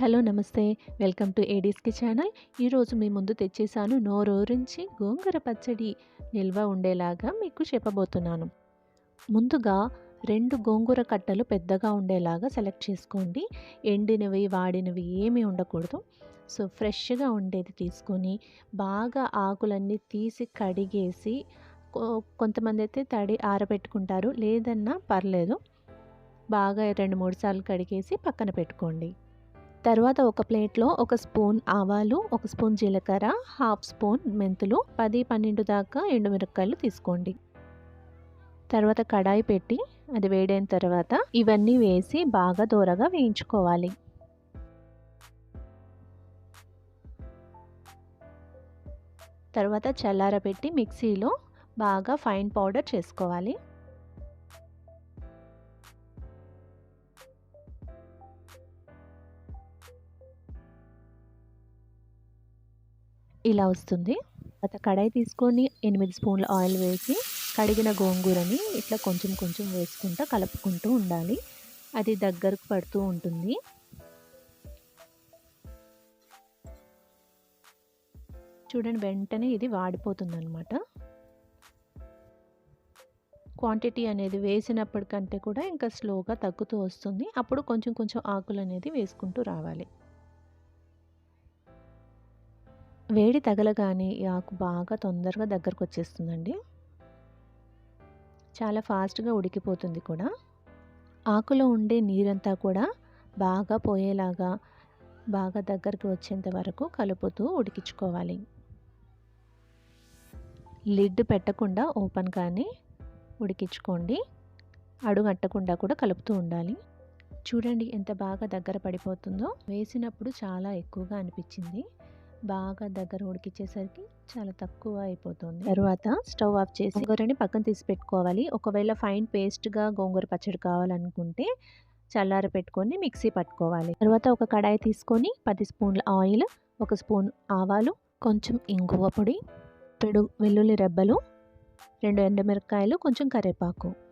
Hello నమస్తే. Welcome to ఏడీస్కి channel. ఈరోజు మీ ముందు తెచ్చేసాను నోరూరించి గోంగూర పచ్చడి నిల్వ ఉండేలాగా మీకు చెప్పబోతున్నాను. ముందుగా రెండు గోంగూర కట్టలు పెద్దగా ఉండేలాగా సెలెక్ట్ చేసుకోండి. ఎండినవి వాడినవి ఏమీ ఉండకూడదు. సో ఫ్రెష్గా ఉండేది తీసుకొని బాగా ఆకులన్నీ తీసి కడిగేసి కొంతమంది అయితే తడి ఆరబెట్టుకుంటారు. లేదన్నా పర్లేదు. బాగా రెండు మూడు సార్లు కడిగేసి పక్కన పెట్టుకోండి. తర్వాత ఒక ప్లేట్లో ఒక స్పూన్ ఆవాలు ఒక స్పూన్ జీలకర్ర హాఫ్ స్పూన్ మెంతులు పది పన్నెండు దాకా ఎండుమిరపకాయలు తీసుకోండి. తర్వాత కడాయి పెట్టి అది వేడైన తర్వాత ఇవన్నీ వేసి బాగా దూరగా వేయించుకోవాలి. తర్వాత చల్లారబెట్టి మిక్సీలో బాగా ఫైన్ పౌడర్ చేసుకోవాలి. ఇలా వస్తుంది. తర్వాత కడాయి తీసుకొని ఎనిమిది స్పూన్ల ఆయిల్ వేసి కడిగిన గోంగూరని ఇట్లా కొంచెం కొంచెం వేసుకుంటూ కలుపుకుంటూ ఉండాలి. అది దగ్గరకు పడుతూ ఉంటుంది. చూడండి వెంటనే ఇది వాడిపోతుంది అనమాట క్వాంటిటీ అనేది వేసినప్పటికంటే కూడా ఇంకా స్లోగా తగ్గుతూ వస్తుంది. అప్పుడు కొంచెం కొంచెం ఆకులు అనేది వేసుకుంటూ రావాలి. వేడి తగలగానే ఈ ఆకు బాగా తొందరగా దగ్గరకు వచ్చేస్తుందండి చాలా ఫాస్ట్గా ఉడికిపోతుంది కూడా. ఆకులో ఉండే నీరంతా కూడా బాగా పోయేలాగా బాగా దగ్గరికి వచ్చేంత వరకు కలుపుతూ ఉడికించుకోవాలి. లిడ్ పెట్టకుండా ఓపెన్ కానీ ఉడికించుకోండి. అడుగట్టకుండా కూడా కలుపుతూ ఉండాలి. చూడండి ఎంత బాగా దగ్గర పడిపోతుందో. వేసినప్పుడు చాలా ఎక్కువగా అనిపించింది. బాగా దగ్గర ఉడికిచ్చేసరికి చాలా తక్కువ అయిపోతుంది. తర్వాత స్టవ్ ఆఫ్ చేసి గోంగూరని పక్కన తీసి పెట్టుకోవాలి. ఒకవేళ ఫైన్ పేస్ట్గా గోంగూర పచ్చడి కావాలనుకుంటే చల్లార పెట్టుకొని మిక్సీ పట్టుకోవాలి. తర్వాత ఒక కడాయి తీసుకొని పది స్పూన్ల ఆయిల్ ఒక స్పూన్ ఆవాలు కొంచెం ఇంగువ పొడి పెడు వెల్లుల్లి రెబ్బలు రెండు ఎండుమిరపకాయలు కొంచెం కరివేపాకు.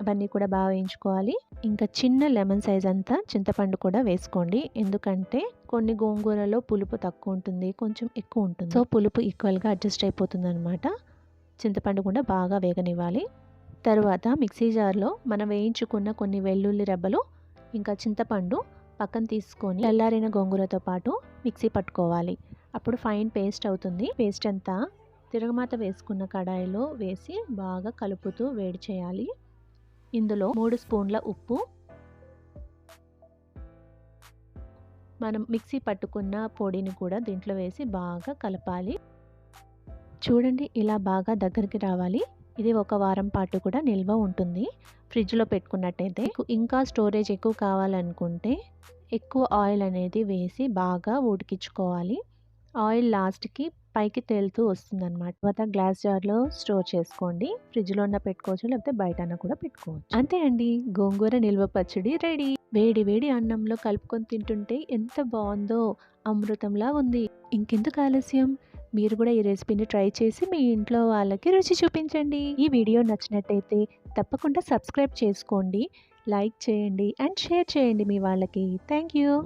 అవన్నీ కూడా బాగా వేయించుకోవాలి. ఇంకా చిన్న లెమన్ సైజ్ అంతా చింతపండు కూడా వేసుకోండి. ఎందుకంటే కొన్ని గోంగూరలో పులుపు తక్కువ ఉంటుంది కొంచెం ఎక్కువ ఉంటుంది. సో పులుపు ఈక్వల్గా అడ్జస్ట్ అయిపోతుంది అనమాట చింతపండు కూడా బాగా వేగనివ్వాలి. తర్వాత మిక్సీ జార్లో మనం వేయించుకున్న కొన్ని వెల్లుల్లి రెబ్బలు ఇంకా చింతపండు పక్కన తీసుకొని చల్లారిన గోంగూరతో పాటు మిక్సీ పట్టుకోవాలి. అప్పుడు ఫైన్ పేస్ట్ అవుతుంది. పేస్ట్ అంతా తిరగమాత వేసుకున్న కడాయిలో వేసి బాగా కలుపుతూ వేడి చేయాలి. ఇందులో మూడు స్పూన్ల ఉప్పు. మనం మిక్సీ పట్టుకున్న పొడిని కూడా దీంట్లో వేసి బాగా కలపాలి. చూడండి ఇలా బాగా దగ్గరికి రావాలి. ఇది ఒక వారం పాటు కూడా నిల్వ ఉంటుంది. ఫ్రిడ్జ్లో పెట్టుకున్నట్టయితే ఇంకా స్టోరేజ్ ఎక్కువ కావాలనుకుంటే ఎక్కువ ఆయిల్ అనేది వేసి బాగా ఉడికించుకోవాలి. ఆయిల్ లాస్ట్కి పైకి తేలుతూ వస్తుందన్నమాట. తర్వాత గ్లాస్ జార్లో స్టోర్ చేసుకోండి. ఫ్రిడ్జ్లో ఉన్న పెట్టుకోవచ్చు లేకపోతే బయట కూడా పెట్టుకోవచ్చు. అంతే అండి. గోంగూర నిల్వ పచ్చడి రెడీ. వేడి వేడి అన్నంలో కలుపుకొని తింటుంటే ఎంత బాగుందో అమృతంలా ఉంది. ఇంకెందుకు ఆలస్యం? మీరు కూడా ఈ రెసిపీని ట్రై చేసి మీ ఇంట్లో వాళ్ళకి రుచి చూపించండి. ఈ వీడియో నచ్చినట్టయితే తప్పకుండా సబ్స్క్రైబ్ చేసుకోండి. లైక్ చేయండి అండ్ షేర్ చేయండి మీ వాళ్ళకి. Thank you.